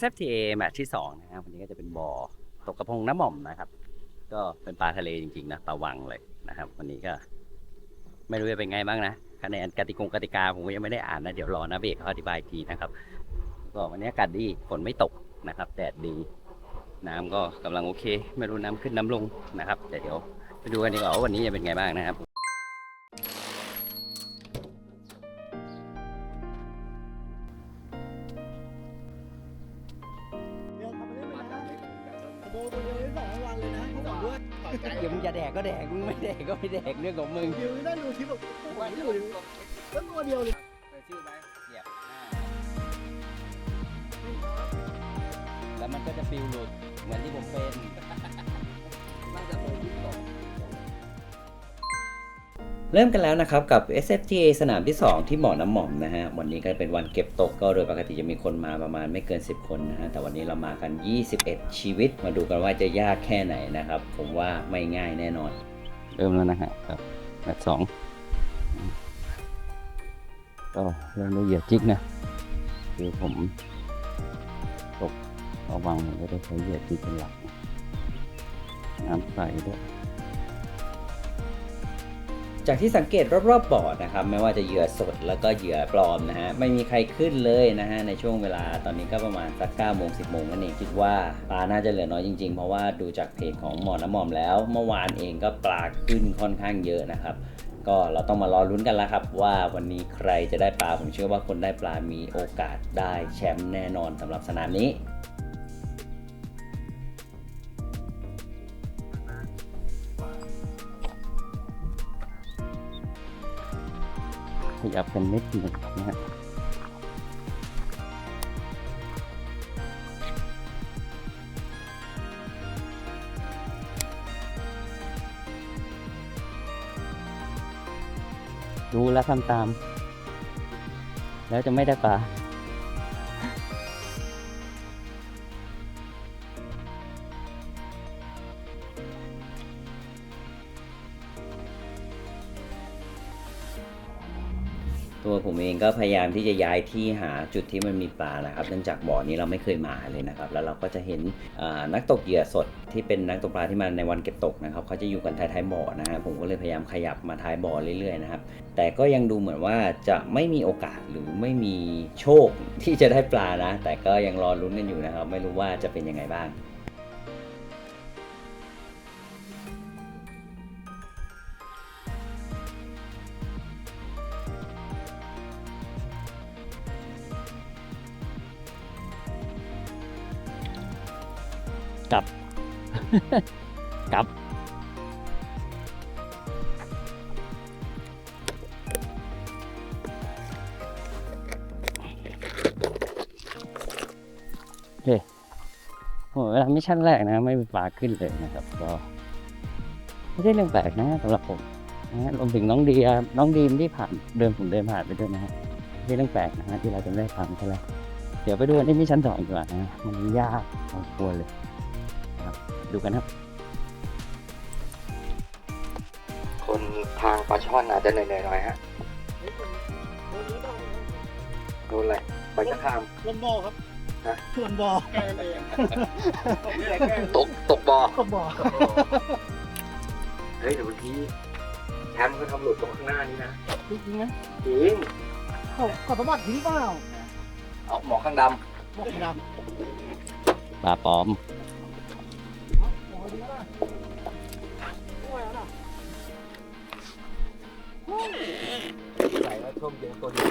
SFTA แมตช์ที่2นะครับวันนี้ก็จะเป็นบ่อตกกระพงน้ำหม่อมนะครับ ก็เป็นปลาทะเลจริงๆนะปลาวังเลยนะครับ วันนี้ก็ ไม่รู้จะเป็นไงบ้างนะคะแนนกติกงกติกาผมยังไม่ได้อ่านนะ เดี๋ยวรอนะเบรกเขาอธิบายทีนะครับ ก็วันนี้อากาศดีฝนไม่ตกนะครับแดดดี น้ำก็กำลังโอเค ไม่รู้น้ำขึ้นน้ำลงนะครับแต่เดี๋ยวไปดูกันดีกว่าว่าวันนี้จะเป็นไงบ้างนะครับ ดี๋ยวนั่แบบโอ้โหอยู่แล้วตัวเดียวเลยชื่อไหมเหยียบแล้วมันก็จะฟิวหลุดเหมือนที่ผมเป็นน่าจะเป็นที่สองเริ่มกันแล้วนะครับกับ SFTA สนามที่ 2 ที่หมอน้ำหม่อมนะฮะวันนี้ก็เป็นวันเก็บตกก็โดยปกติจะมีคนมาประมาณไม่เกิน 10 คนนะฮะแต่วันนี้เรามากัน 21 ชีวิต มาดูกันว่าจะยากแค่ไหนนะครับ ผมว่าไม่ง่ายแน่นอน เริ่มแล้วนะฮะครับแบบสอง ก็เริ่มด้วยเหยียดจิกนะคือผมตกระวังผมก็ได้ใช้เหยียดจิกเป็นหลักน้ำใสด้วยจากที่สังเกตรอบๆบ่อนะครับ ไม่ว่าจะเหยื่อสดแล้วก็เหยื่อปลอมนะฮะไม่มีใครขึ้นเลยนะฮะในช่วงเวลาตอนนี้ก็ประมาณสัก9โมง10โมงนั่นเองคิดว่าปลาน่าจะเหลือน้อยจริงๆ เพราะว่าดูจากเพจของหมอน้ำหมอมแล้ว เมื่อวานเองก็ปลาขึ้นค่อนข้างเยอะนะครับ ก็เราต้องมารอลุ้นกันแล้วครับ ว่าวันนี้ใครจะได้ปลา ผมเชื่อว่าคนได้ปลามีโอกาสได้แชมป์แน่นอนสำหรับสนามนี้ขยับกันนิดหนึงนะฮะ ดูและทำตาม แล้วจะไม่ได้ปลา ผมเองก็พยายามที่จะย้ายที่หาจุดที่มันมีปลานะครับเนื่องจากบ่อนี้เราไม่เคยมาเลยนะครับ แล้วเราก็จะเห็นนักตกเหยื่อสดที่เป็นนักตกปลาที่มาในวันเก็บตกนะครับเขาจะอยู่กันท้ายๆบ่อนะฮะผมก็เลยพยายามขยับมาท้ายบ่อเรื่อยๆนะครับแต่ก็ยังดูเหมือนว่าจะไม่มีโอกาสหรือไม่มีโชคที่จะได้ปลานะ แต่ก็ยังรอลุ้นกันอยู่นะครับ ไม่รู้ว่าจะเป็นยังไงบ้าง กลับ กลับโอเคโหเวลามิชชั่นแรกนะ ไม่มีปลาขึ้นเลยนะครับก็ไม่ใช่เรื่องแปลกนะสำหรับผมนะฮะรวมถึงน้องดียน้องดีมที่ผ่านเดินผมเดินผ่านไปด้วยนะฮะไม่ใช่เรื่องแปลกนะฮะที่เราจะไม่ได้ทำใช่ไหมเดี๋ยวไปดูกันที่มิชชั่นสองดีกว่านะมันยากพอควรเลย ดูกันครับ คนทางปลาช่อนอาจจะเหนื่อยๆหน่อยฮะโดนอะไรไปจะข้าม ลมบอครับฮะ ลมบอตกตกบ่อลมบอเฮ้ยเดี๋ยวบางทีแชมป์เขาทำหลุดตรงข้างหน้านี้นะจริงๆนะจริงเขาเขาสมบัติทิ้งเปล่าเอาหมอข้างดบอกดำำปลาปลอม ใส่แล้วช่วงเย็นตัวเดียว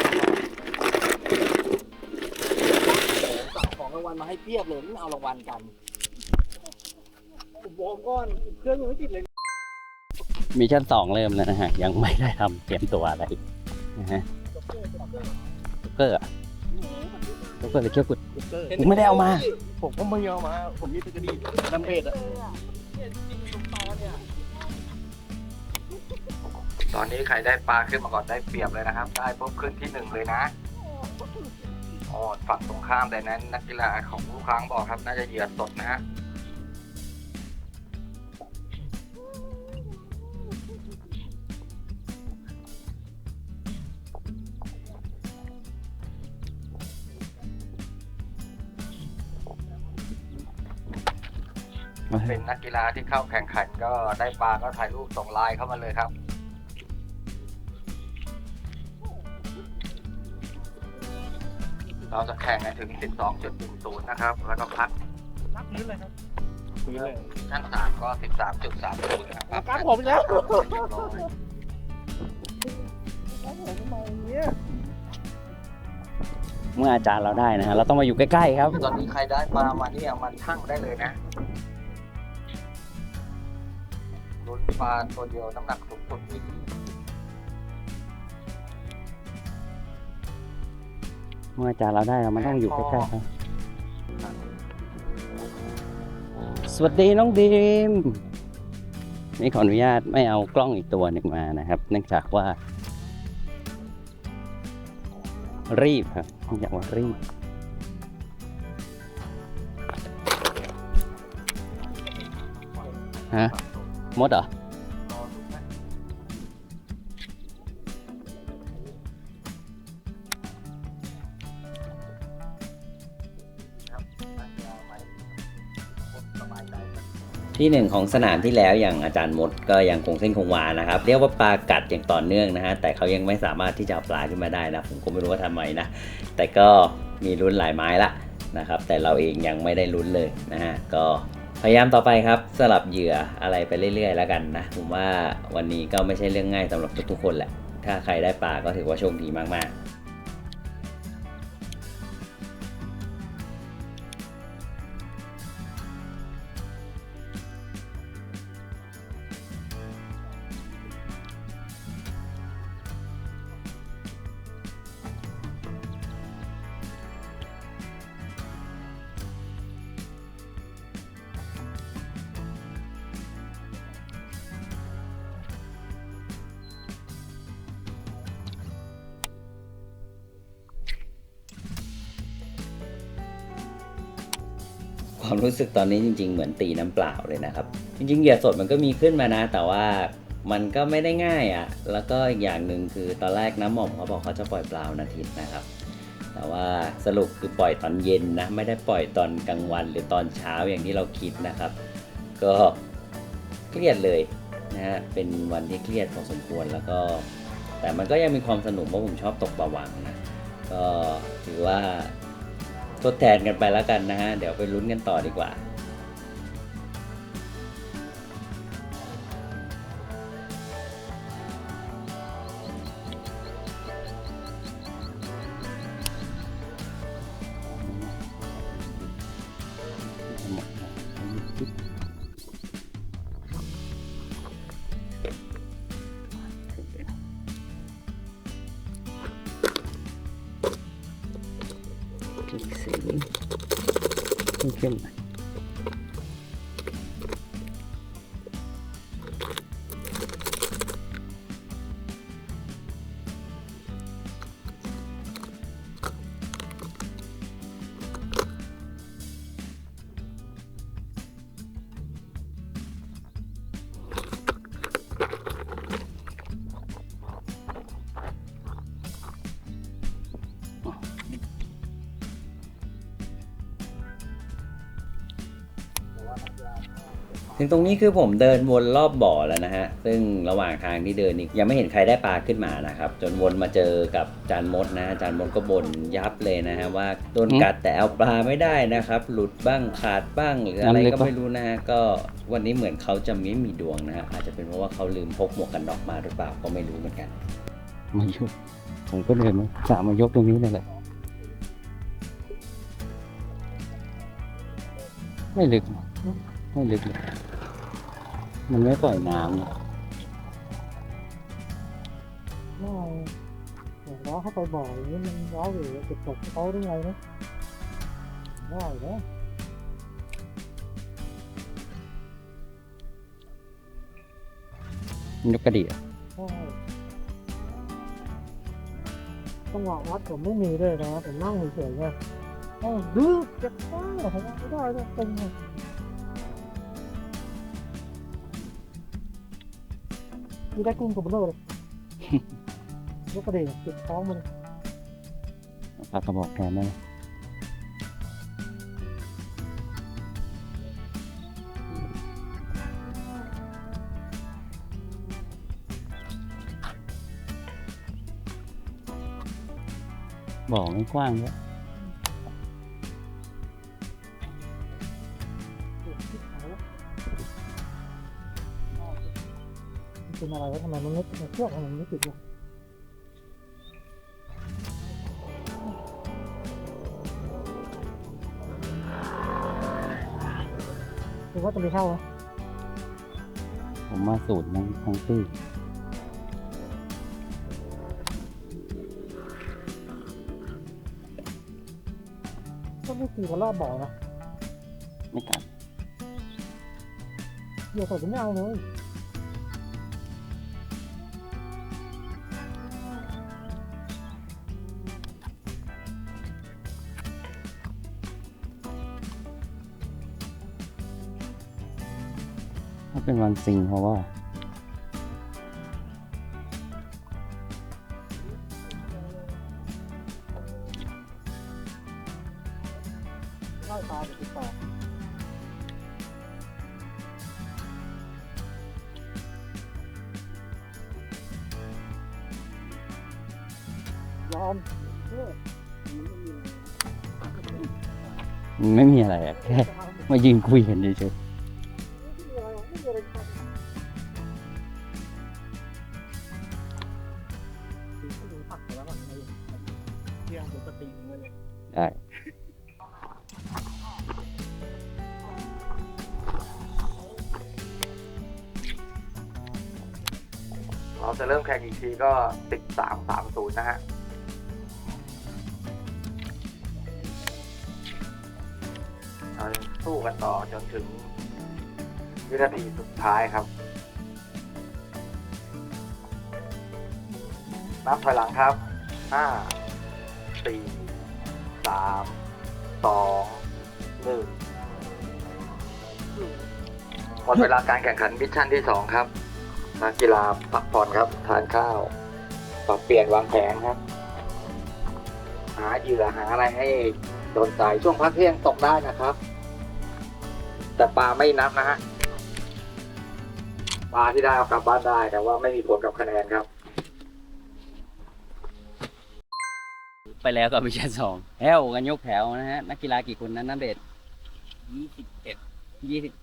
สั่งของรางวัลมาให้เพียบเลยไม่เอารางวัลกันผมบอกก่อนเครื่องยังไม่ติดเลยมีชั้นสองเริ่มแล้วนะฮะ ยังไม่ได้ทำเตรียมตัวอะไรนะฮะเกอร์อะเกอร์เลยเชี่ยวกุด ผมไม่ได้เอามา ผมก็ไม่เอามา ผมมีตะกรีน้ำเบ็ดอะ ตอนนี้ใครได้ปลาขึ้นมาก่อนได้เปรียบเลยนะครับ ได้ปุ๊บขึ้นที่หนึ่งเลยนะโอ้ฝั่งตรงข้ามแต่นั้น นักกีฬาของลูกค้างบอกครับ น่าจะเหยื่อสดนะฮะเป็นนักกีฬาที่เข้าแข่งขันก็ได้ปลาก็ถ่ายรูปส่งไลน์เข้ามาเลยครับ เราจะแข่งกันถึง 12.10 นะครับ แล้วก็พักนับพื้นเลยครับพื้นเลยชั้น3ก็ 13.30นะครับกราฟผมแล้วเรียบร้อยกราฟผมทำไมอย่างเงี้ยเมื่ออาจารย์เราได้นะฮะเราต้องมาอยู่ใกล้ๆครับ ตอนนี้ใครได้ปลามาเนี่ยมันชั่งได้เลยนะลุ้นปลาตัวเดียวน้ำหนักสูงสุดที่ เมื่ออาจารย์เราได้เรามันต้องอยู่ใกล้ๆครับสวัสดีน้องดีมนี่ขออนุญาตไม่เอากล้องอีกตัวหนึ่งมานะครับ เนื่องจากว่า รีบครับเนื่องจากว่ารีบฮะมดเหรอ ที่หนึ่งของสนามที่แล้วอย่างอาจารย์มดก็ยังคงเส้นคงวานะครับ เรียกว่าปลากัดอย่างต่อเนื่องนะฮะแต่เขายังไม่สามารถที่จะเอาปลาขึ้นมาได้นะผมก็ไม่รู้ว่าทำไมนะแต่ก็มีลุ้นหลายไม้ละนะครับ แต่เราเองยังไม่ได้ลุ้นเลยนะฮะก็พยายามต่อไปครับสลับเหยื่ออะไรไปเรื่อย ๆ แล้วกันนะผมว่าวันนี้ก็ไม่ใช่เรื่องง่ายสำหรับทุกๆคนแหละถ้าใครได้ปลาก็ถือว่าโชคดีมากๆ ความรู้สึกตอนนี้จริง ๆ เหมือนตีน้ำเปล่าเลยนะครับ จริงๆเหยื่อสดมันก็มีขึ้นมานะ แต่ว่ามันก็ไม่ได้ง่ายอะ่ะ แล้วก็อีกอย่างหนึ่งคือตอนแรกน้ำหม่อมเขาบอกเขาจะปล่อยปลาวันอาทิตย์นะครับ แต่ว่าสรุปคือปล่อยตอนเย็นนะ ไม่ได้ปล่อยตอนกลางวัน หรือตอนเช้าอย่างที่เราคิดนะครับ ก็เครียดเลยนะฮะ เป็นวันที่เครียดพอสมควรแล้วก็ แต่มันก็ยังมีความสนุกเพราะผมชอบตกปลาหวังนะ ก็ถือว่า ทดแทนกันไปแล้วกันนะฮะ เดี๋ยวไปลุ้นกันต่อดีกว่า ถึงตรงนี้คือผมเดินวนรอบบ่อแล้วนะฮะ ซึ่งระหว่างทางที่เดินนี่ยังไม่เห็นใครได้ปลาขึ้นมานะครับ จนวนมาเจอกับจานมดนะจานมดก็บ่นยับเลยนะฮะว่าโดนกัดแต่เอาปลาไม่ได้นะครับ หลุดบ้างขาดบ้างหรืออะไรก็ไม่รู้นะฮะก็วันนี้เหมือนเขาจะไม่มีดวงนะฮะอาจจะเป็นเพราะว่าเขาลืมพกหมวกกันน็อกมาหรือเปล่าก็ไม่รู้เหมือนกันมายกผมก็เลยมาสามายกตรงนี้นั่นแหละไม่ลึกไม่ลึกเลย มันไม่ปล่อยน้ำนะไม่เดี๋ยวล้อเข้าไปบ่อยอย่างนี้มันล้ออยู่เก็บตกเขาได้ไงนะได้นะมันยกกระดิ่งใช่จังหวะวัดผมไม่มีด้วยนะผมนั่งเฉยๆไงโอ้ดื้อเจ็บมากผมไม่ได้เลยตึงเลย ดูได้กุ้งตัวเบลอเลยยกกระเดิ่งติดท้องมันปากระบอกแทนได้บอกไม่กว้างเลย อะไรวะทำไมมันไม่มันเชือกทำไมมันไม่ติดวะคือว่าจะไปเช่าไหมผมมาสูตรทั้งทั้งตื้อก็ไม่ตีกันรอบบ่อนะ ไม่กัดเดี๋ยวสดจะไม่เอาเลย เป็นวันซิงเพราะว่าไล่ปลาไปติดต่อยอมไม่มีอะไรอะแค่มายืนคุยกันเฉยเจะเริ่มแข่งอีกทีก็ 13 30 นะฮะเรายังสู้กันต่อจนถึงวินาทีสุดท้ายครับ นับถอยหลังครับ 5 4 3 2 1หมดเวลาการแข่งขันมิชชั่นที่ 2 ครับ นักกีฬาพักผ่อนครับ ทานข้าว ปรับเปลี่ยนวางแผนครับ หาเหยื่อหาอะไรให้โดนใจช่วงพักเที่ยงตกได้นะครับ แต่ปลาไม่นับนะฮะปลาที่ได้เอากลับบ้านได้แต่ว่าไม่มีผลกับคะแนนครับ ไปแล้วกับมิชชั่นสองแถวกันยกแถวนะฮะนักกีฬากี่คนนั้นนันเดชยี่สิบเอ็ดยี่สิบ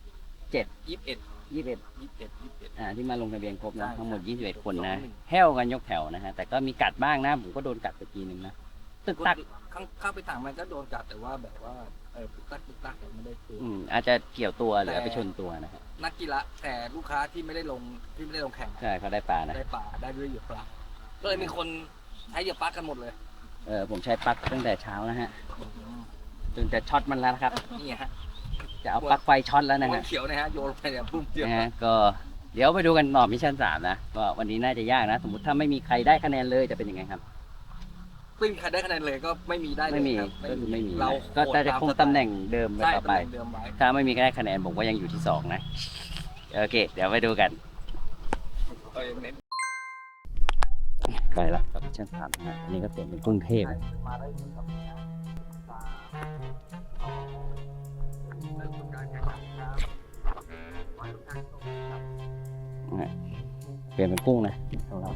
เจ็ดยี่สิบเอ็ดยี่สิบเอ็ดยี่สิบเอ็ดยี่สิบเอ็ดอ่าที่มาลงทะเบียนครบนะใช่ทั้งหมด 21 คนนะสองหนึ่งแถวกันยกแถวนะฮะแต่ก็มีกัดบ้างนะ ผมก็โดนกัดไปทีนึงนะตึกตักข้างข้างไปต่างมันก็โดนกัดแต่ว่าแบบว่าเออปุกตักปุกตักแต่ไม่ได้ตัวอืมอาจจะเกี่ยวตัวหรือไปชนตัวนะฮะนักกีฬาแต่ลูกค้าที่ไม่ได้ลงที่ไม่ได้ลงแข่งใช่เขาได้ปลานะได้ปลาได้ด้วยเหยื่อปลาก็เลยมีคนใช้เหยื่อปลากันหมดเลยเออผมใช้ปลั๊กตั้งแต่เช้านะฮะจนจะช็อตมันแล้วนะครับนี่ฮะจะเอาปลั๊กไฟช็อตแล้วนะหัวฮะเขียวนะฮะโยนลงไปเนี่ยปุ้มเดียวนะฮะก็ เดี๋ยวไปดูกันต่อมิชชั่นสามนะก็วันนี้น่าจะยากนะ สมมติถ้าไม่มีใครได้คะแนนเลยจะเป็นยังไงครับไม่มีใครได้คะแนนเลยก็ไม่มีได้เลยไม่มีครับก็คือไม่มีเราก็แต่จะคงตำแหน่งเดิมไปใช่ต่อตำไป แหน่งเดิมไว้ถ้าไม่มีใครได้คะแนนผมก็ยังอยู่ที่สองนะโอเค เดี๋ยวไปดูกัน เออเน้นไปแล้วกับมิชชั่นสามนะฮะอันนี้ก็เปลี่ยนเป็นกรุงเทพ มาได้ครับ ลี่ยนเป็นกุ้งนะของเรา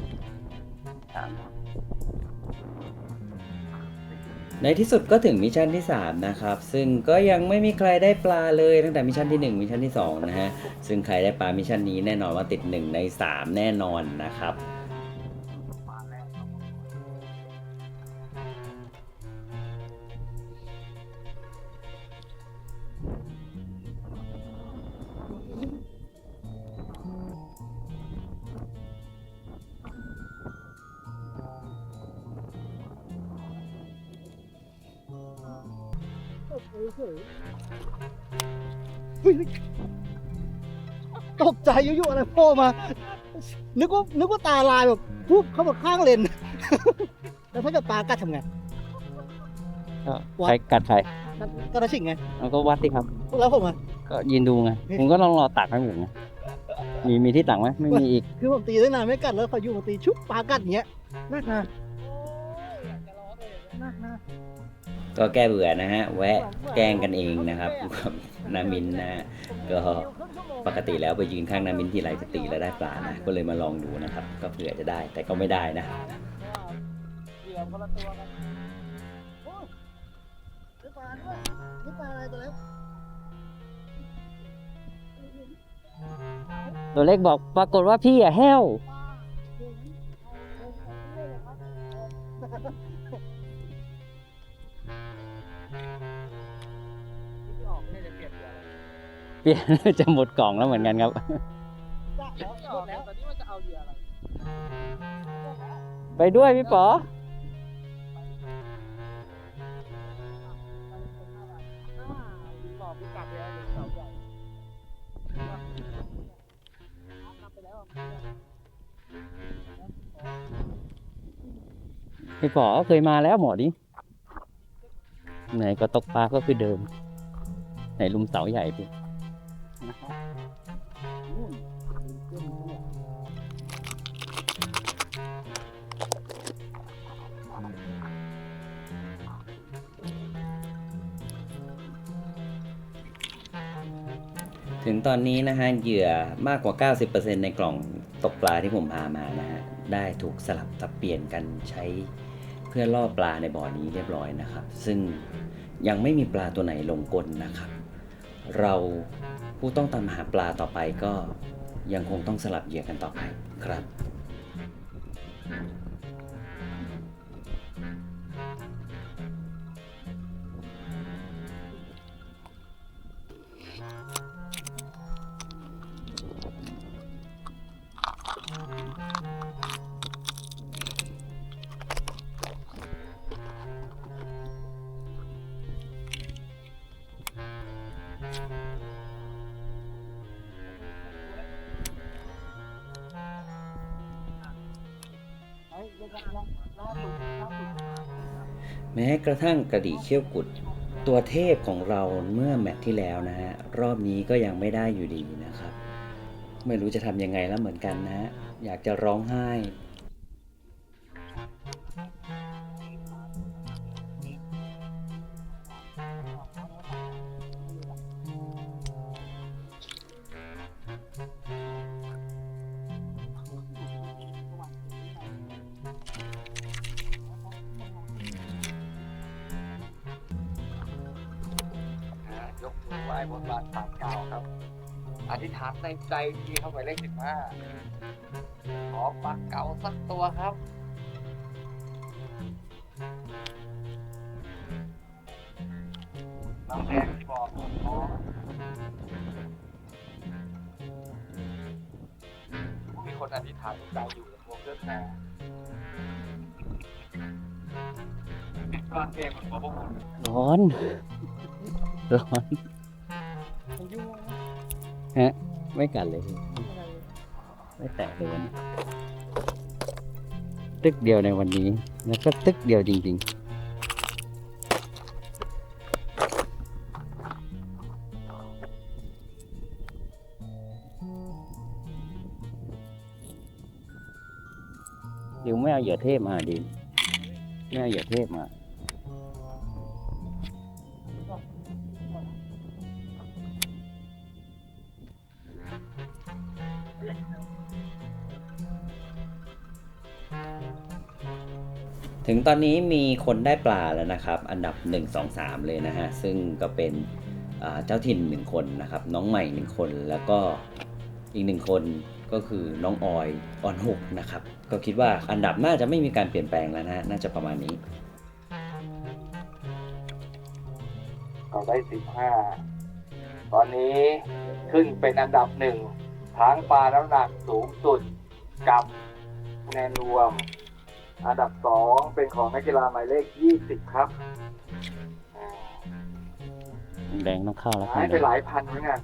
ในที่สุดก็ถึงมิชชั่นที่ 3 นะครับ ซึ่งก็ยังไม่มีใครได้ปลาเลยตั้งแต่มิชชั่นที่ 1 มิชชั่นที่ 2 นะฮะ ซึ่งใครได้ปลามิชชั่นนี้แน่นอนว่าติด 1 ใน 3 แน่นอนนะครับ ตกใจยุ่ๆอะไรโผล่มา นึกว่านึกว่าตาลายแบบปุ๊บเข้ามาข้างเลน แล้วถ้าเกิดปลากัดทำไงใครกัดใครกัดกัดตะชิงไงเราก็วัดสิครับ แล้วผมอะ ก็ยืนดูไงผมก็ลองรอตักให้ผมไงมีมีที่ตักไหมไม่มีอีก คือผมตีได้นานไม่กัดแล้วพออยู่มาตีชุบปลากัดอย่างเงี้ยน่านะน่านะ ก็แก้เบื่อนะฮะ แวะแกล้งกันเองนะครับกับนามินนะฮะก็ปกติแล้วไปยืนข้างนามินที่ไรจะตีแล้วได้ปลานะก็เลยมาลองดูนะครับ ก็เผื่อจะได้แต่ก็ไม่ได้นะเหยื่อคนละตัวกันปลาด้วยนี่ปลาอะไรตัวเล็กตัวเล็กบอกปรากฏว่าพี่อะแห้ว ปลา เปลี่ยนจะหมดกล่องแล้วเหมือนกันครับ ไปด้วยพี่ป๋ออ่าติดต่อพิกัดแล้วเดี๋ยวเสาใหญ่กลับไปแล้วพี่ป๋อเคยมาแล้วหมอดิไหนก็ตกปลาก็คือเดิม ไหนลุมเสาใหญ่พี่ นู่นเส้นเนี่ยถึงตอนนี้นะฮะเหยื่อมากกว่า 90%ในกล่องตกปลาที่ผมพามานะฮะได้ถูกสลับสับเปลี่ยนกันใช้เพื่อล่อปลาในบ่อนี้เรียบร้อยนะครับ ซึ่งยังไม่มีปลาตัวไหนลงกลนะครับ เรา ผู้ต้องตามหาปลาต่อไปก็ยังคงต้องสลับเหยื่อกันต่อไปครับ กระทั่งกระดี่เขี้ยวกุด ตัวเทพของเราเมื่อแมตช์ที่แล้วนะฮะ รอบนี้ก็ยังไม่ได้อยู่ดีนะครับ ไม่รู้จะทำยังไงแล้วเหมือนกันนะฮะ อยากจะร้องไห้ ในใจดีเข้าไปเลขสิบห้าขอปลาเก่าสักตัวครับ น้ำแดงที่บอกขอมีคนอธิษฐานในใจอยู่กับพวกเพื่อนแม่ติดก้อนเมฆมันพวกผมร้อน ร้อนมันยุ่งมากฮะ ไม่กัดเลยพี่อะไรไม่แตะเลยวันนี้ตึกเดียวในวันนี้ แล้วก็ตึกเดียวจริงๆเดี๋ยวไม่เอาเหยื่อเทพมาดิไม่เอาเหยื่อเทพมา ถึงตอนนี้มีคนได้ปลาแล้วนะครับ อันดับ 1 2 3 เลยนะฮะ ซึ่งก็เป็นเจ้าถิ่น 1 คนนะครับ น้องใหม่ 1 คนแล้วก็อีกหนึ่งคนก็คือน้องออยออนหกนะครับ ก็คิดว่าอันดับน่าจะไม่มีการเปลี่ยนแปลงแล้วนะน่าจะประมาณนี้เราได้สิบห้าตอนนี้ขึ้นเป็นอันดับหนึ่งทั้งปลาน้ำหนักสูงสุดกับแนนรวม อันดับสองเป็นของนักกีฬาหมายเลขยี่สิบครับอ่าแดงต้องเข้าแล้วคหายรับไปหลายพันเหมือนกัน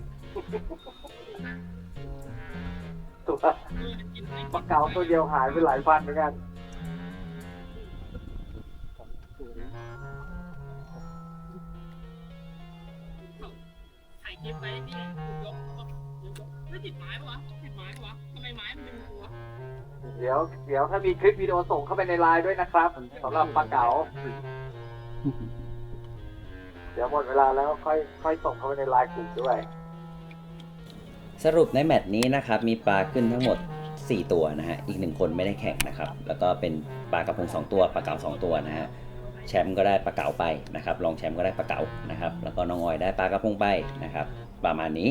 ตัวปลาเก๋าตัวเดียวหายไปหลายพันเหมือนกันถ่ายคลิปไว้ที่ยกยกยกไม่ติดไม้ปะวะติดไม้ปะวะทำไมไม้มันเป็นตัว เดี๋ยวเดี๋ยวถ้ามีคลิปวิดีโอส่งเข้าไปในไลน์ด้วยนะครับสำหรับปลาเก๋าเดี๋ยวหมดเวลาแล้วค่อยค่อยส่งเข้าไปในไลน์กลุ่มด้วย สรุปในแมตช์นี้นะครับ มีปลาขึ้นทั้งหมด 4 ตัวนะฮะ อีกหนึ่งคนไม่ได้แข่งนะครับ แล้วก็เป็นปลากระพง 2 ตัวปลาเก๋า2 ตัวนะฮะแชมป์ก็ได้ปลาเก๋าไปนะครับรองแชมป์ก็ได้ปลาเก๋านะครับ แล้วก็น้องออยได้ปลากระพงไปนะครับ ประมาณนี้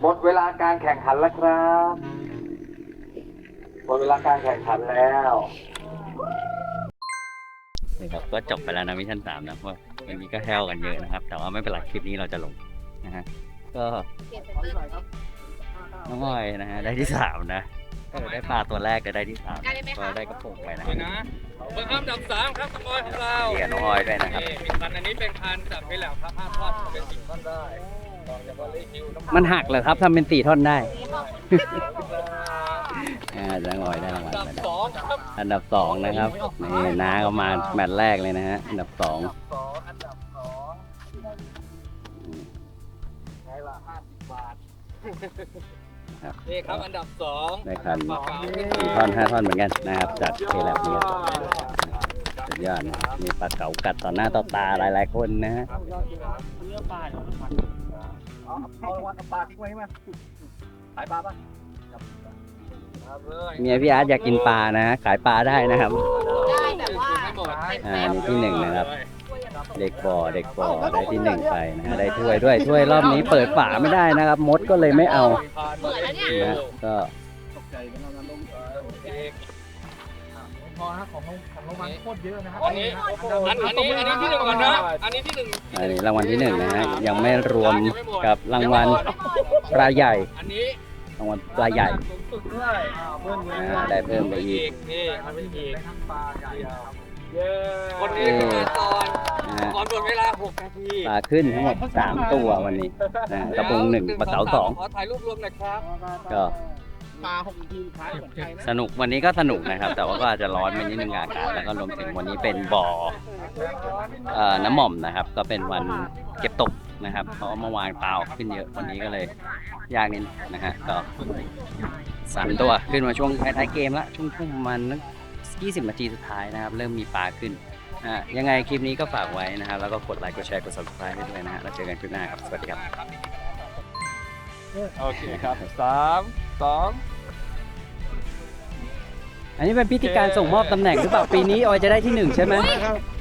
หมดเวลาการแข่งขันแล้วครับ หมดเวลาการแข่งขันแล้วนะครับก็จบไปแล้วนะมิชชั่นสามนะเพราะวันนี้ก็แฮวกันเยอะนะครับ แต่ว่าไม่เป็นไรคลิปนี้เราจะลงนะฮะก็น้องออยนะฮะได้ที่สามนะเออได้ปลาตัวแรกก็ได้ที่สามก็ได้กระพงไปนะไปนะเบอร์อันดับสามครับสกอยของเราเกียร์น้องออยด้วยนะครับนี่มีคันอันนี้เป็นคันจับไปแล้วครับห้าทอดเป็นสิบท่อนได้ลองจะว่าเลคิวน้ำมันหักเหรอครับทำเป็นสี่ท่อนได้ อ่าน้องออยได้รางวัลอันดับไปแล้วสองครับอันดับสองนะครับนี่น้าก็มาแมตช์แรกเลยนะฮะอันดับสองสองอันดับสองไงล่ะห้าสิบบาทครับนี่ครับอันดับสองได้คันปลาเก๋าสี่ท่อนห้าท่อนเหมือนกันนะครับจากเคแลบนี่ครับสุดยอดนะมีปลาเก๋ากัดต่อหน้าต่อตาหลาย ๆ คนนะฮะเลือกปลาเดี๋ยวมันเอาเอารางวัลเอาปลาทิ้งไว้ไหมขายปลาปะครับ เลยเมียพี่อาร์ตอยากกินปลานะฮะขายปลาได้นะครับ ได้แต่ว่าไม่หมดอ่านี่ที่หนึ่งนะครับ เด็กบ่อเด็กบ่อได้ที่หนึ่งไปนะฮะได้ถ้วยด้วยถ้วยรอบนี้เปิดฝาไม่ได้นะครับ มดก็เลยไม่เอาเหมือนแล้วเนี่ยนะก็ตกใจกันแล้วนะลงเอกพอนะของโรงของโรงพยาบาลโคตรเยอะนะครับอันนี้อันอันนี้อันนี้ที่หนึ่งก่อนนะอันนี้ที่หนึ่งอันนี้รางวัลที่หนึ่งนะฮะยังไม่รวมกับรางวัลปลาใหญ่อันนี้ รางวัลปลาใหญ่สูงสุดด้วยอ่าได้เพิ่มไปอีก นี่อันนี้อีกทั้งปลาใหญ่ครับเย้คนนี้คือการตอนนะฮะก่อนหมดเวลา 6 นาทีปลาขึ้นทั้งหมดสามตัววันนี้นะกระพงหนึ่งปลาเก๋าสองขอถ่ายรูปรวมหน่อยครับ ก็ปลาหกทีมท้ายเหมือนใครนะสนุกวันนี้ก็สนุกนะครับ แต่ว่าก็อาจจะร้อนไปนิดนึงกับอากาศแล้วก็รวมถึงวันนี้เป็นบ่อเอ่อน้ำหม่อมนะครับ ก็เป็นวันเก็บตก นะครับ เพราะว่าเมื่อวานเปล่าขึ้นเยอะวันนี้ก็เลยยากนิดนะฮะก็สามตัวขึ้นมาช่วงท้ายๆเกมละช่วงประมาณยี่สิบนาทีสุดท้ายนะครับ เริ่มมีปลาขึ้นอะยังไงคลิปนี้ก็ฝากไว้นะครับ แล้วก็กดไลค์กดแชร์กด subscribe ให้ด้วยนะฮะแล้วเจอกันคลิปหน้าครับ สวัสดีครับ โอเคครับสามสองอันนี้เป็นพิธีการส่งมอบตำแหน่งหรือเปล่าปีนี้ออยจะได้ที่หนึ่งใช่ไหม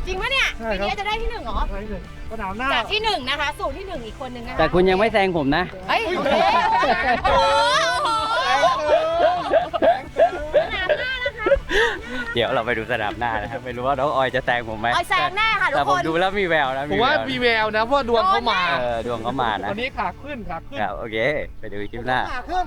จริงปะเนี่ยใช่ปีครับ นี้จะได้ที่หนึ่งเหรอใช่หนึ่งสนามหน้า จากที่หนึ่งนะคะ สู่ที่หนึ่งอีกคนนึงนะคะแต่คุณยังไม่แซงผมนะ เฮ้ยโอเคโอ้โหสนามหน้านะคะ เดี๋ยวเราไปดูสนามหน้านะครับไม่รู้ว่าน้องออยจะแซงผมไหมออยแซงแน่ค่ะทุแต่กผคมนดูแล้วมีแววนะผมว่ามีแววนะเพราะดวงเขามา เออดวงเขามานะวันนี้ขาขึ้นขาขึ้น ครับโอเค ไปดูคลิปหน้า ขาขึ้น